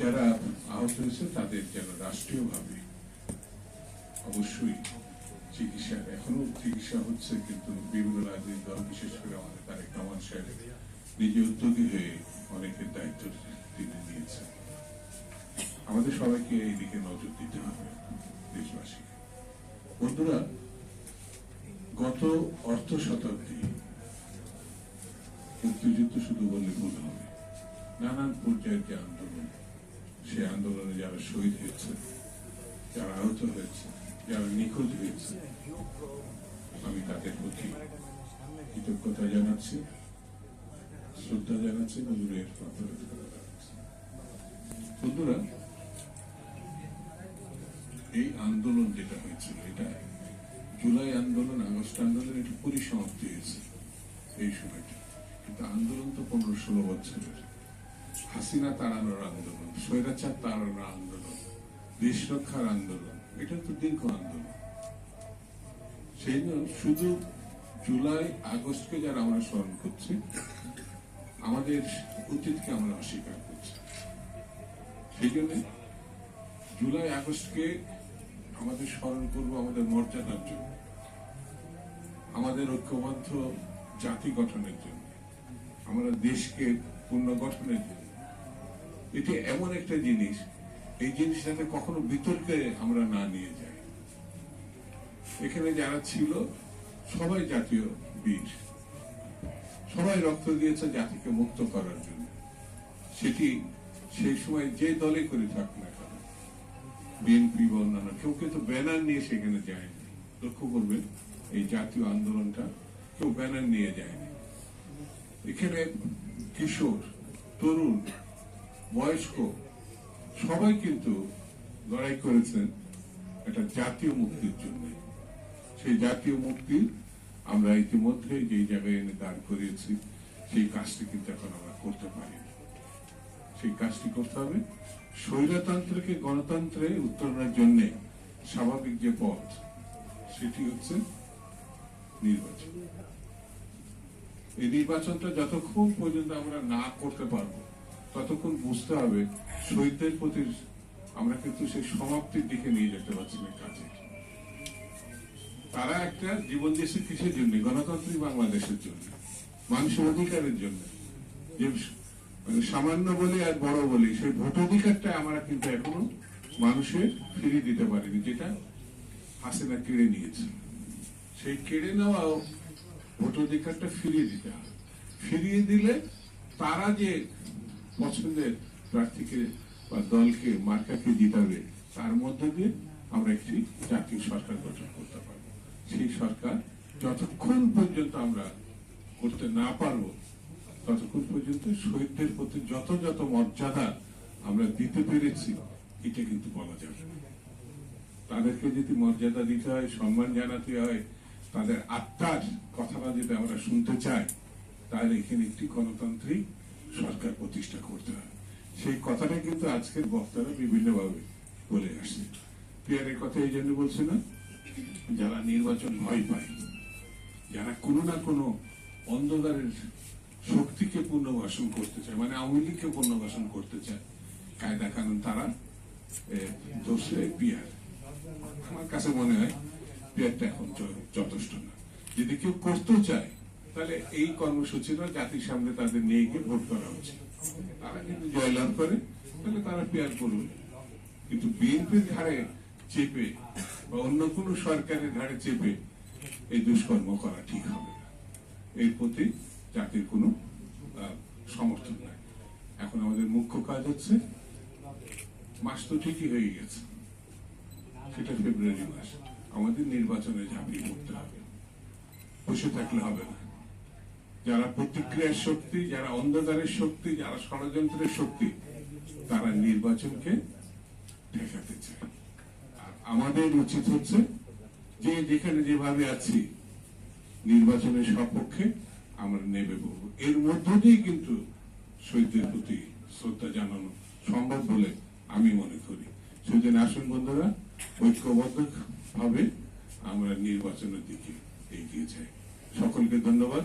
যারা আহত হয়েছে তাদের যেন রাষ্ট্রীয়ভাবে অবশ্যই চিকিৎসা, এখনও চিকিৎসা হচ্ছে, কিন্তু বিভিন্ন রাজনৈতিক দল, বিশেষ করে আমাদের তারেক রহমান সাহেব, নিজে উদ্যোগী হয়ে অনেকের দায়িত্ব তিনি নিয়েছেন। আমাদের সবাইকে এই দিকে নজর দিতে হবে দেশবাসী বন্ধুরা, গত অর্থ শতাব্দী মুক্তিযুদ্ধ শুধু বললে ভুল হবে। নানান পর্যায়ের যে আন্দোলন সে আন্দোলনে যারা শহীদ হয়েছে, যারা আহত হয়েছে, যারা নিখোঁজ হয়েছে, আমি তাদের প্রতি কৃতজ্ঞতা জানাচ্ছি, শ্রদ্ধা জানাচ্ছি নজরের জানাচ্ছি বন্ধুরা, এই আন্দোলন যেটা হয়েছিল এটা জুলাই আন্দোলন, আগস্ট আন্দোলন, এটা পরিসমাপ্তি হয়েছে এই সময়টা। কিন্তু আন্দোলন তো পনেরো ষোলো বছরের। হাসিনা তাড়ানোর আন্দোলন স্বৈরাচার তাড়ানোর আন্দোলন, দেশ রক্ষার আন্দোলন, এটা তো দীর্ঘ আন্দোলন। সেই জন্য শুধু জুলাই, আগস্টকে যারা আমরা স্মরণ করছি, আমাদের অতীতকে আমরা অস্বীকার করছি। সেই জন্য জুলাই, আগস্টকে আমাদের স্মরণ করব আমাদের মর্যাদার জন্য, আমাদের ঐক্যবদ্ধ জাতি গঠনের জন্য, আমরা দেশকে পুনর্গঠনের জন্য। এটি এমন একটা জিনিস, এই জিনিসটাকে কখনো বিতর্কে আমরা না নিয়ে যাই। এখানে যারা ছিল, সবাই জাতীয় বীর। সবাই রক্ত দিয়েছে জাতিকে মুক্ত করার জন্য। সেটি সেই সময় যে দলে করে থাক না কেন, বিএনপি বা অন্যান্য কেউ কিন্তু ব্যানার নিয়ে সেখানে যায়নি। লক্ষ্য করবেন, এই জাতীয় আন্দোলনটা কেউ ব্যানার নিয়ে যায়নি। এখানে কিশোর, তরুণ বয়স্ক, সবাই কিন্তু লড়াই করেছেন একটা জাতীয় মুক্তির জন্য। সেই জাতীয় মুক্তি আমরা ইতিমধ্যে যে জায়গায় এনে দাঁড় করিয়েছি, সেই কাজটি কিন্তু এখন আমরা করতে পারি সেই কাজটি করতে হবে। স্বৈরতন্ত্রকে গণতন্ত্রে উত্তরণের জন্য স্বাভাবিক যে পথ, সেটি হচ্ছে নির্বাচন। এই নির্বাচনটা যতক্ষণ পর্যন্ত আমরা না করতে পারব ততক্ষণ বুঝতে হবে শহীদদের প্রতি আমরা কিন্তু সেই সমাপ্তির দিকে নিয়ে যেতে পারছি না কাজে। তারা একটা জীবন দিয়েছে কিসের জন্য? গণতান্ত্রিক বাংলাদেশের জন্য মানুষের অধিকারের জন্য। যে মানে সামান্য বলি আর বড় বলি, সেই ভোটাধিকারটা আমরা কিন্তু এখনও মানুষের ফিরিয়ে দিতে পারিনি, যেটা হাসিনা কেড়ে নিয়েছে। সেই কেড়ে নেওয়াও ভোটাধিকারটা ফিরিয়ে দিতে হবে। ফিরিয়ে দিলে তারা যে পছন্দের প্রার্থীকে বা দলকে, মার্কাকে জিতাবে তার মধ্যে দিয়ে আমরা একটি জাতীয় সরকার গঠন করতে পারব। সেই সরকার যতক্ষণ পর্যন্ত আমরা করতে না পারব, ততক্ষণ পর্যন্ত শহীদদের প্রতি যত যত মর্যাদা আমরা দিতে পেরেছি, এটা কিন্তু বলা যাবে তাদেরকে যদি মর্যাদা দিতে হয়, সম্মান জানাতে হয়, তাদের আত্মার কথাটা যদি আমরা শুনতে চাই, তাহলে এখানে একটি গণতান্ত্রিক সরকার প্রতিষ্ঠা করতে হয়। সেই কথাটা কিন্তু আজকের বক্তারা বিভিন্নভাবে বলে আসছে। পিয়ারের কথা এই জন্য বলছে না, যারা নির্বাচন ভয় পায়, যারা কোনো না কোনো অন্ধকারের শক্তিকে পুনর্বাসন করতে চায় মানে আওয়ামী লীগকে পুনর্বাসন করতে চায়, কায়দা কানুন তারা দোষে পিয়ার। আমার কাছে মনে হয় পিয়ারটা এখন যথেষ্ট না। যদি কেউ করতে চায় তাহলে এই কর্মসূচিটা জাতির সামনে তাদের নিয়ে গিয়ে ভোট করা উচিত। তারা যদি জয়লাভ করে, তাহলে তারা পেয়ার করবে? কিন্তু বিএনপির ঘাড়ে চেপে বা অন্য কোনো সরকারের ঘাড়ে চেপে এই দুষ্কর্ম করা ঠিক হবে এর প্রতি জাতির কোনো সমর্থন নাই। এখন আমাদের মুখ্য কাজ হচ্ছে, মাস তো ঠিকই হয়ে গেছে। সেটা ফেব্রুয়ারি মাস। আমাদের নির্বাচনে ঝাঁপিয়ে পড়তে হবে। বসে থাকলে হবে না। যারা প্রতিক্রিয়ার শক্তি, যারা অন্ধকারের শক্তি, যারা ষড়যন্ত্রের শক্তি, তারা নির্বাচনকে ঠেকাতে চায়। আর আমাদের উচিত হচ্ছে যে যেখানে যেভাবে আছি, নির্বাচনের সপক্ষে আমরা নেবে বলব এর মধ্য দিয়ে কিন্তু শহীদদের প্রতি শ্রদ্ধা জানানো সম্ভব বলে আমি মনে করি। সেজন্য আসুন বন্ধুরা ঐক্যবদ্ধ ভাবে আমরা নির্বাচনের দিকে এগিয়ে যাই। সকলকে ধন্যবাদ।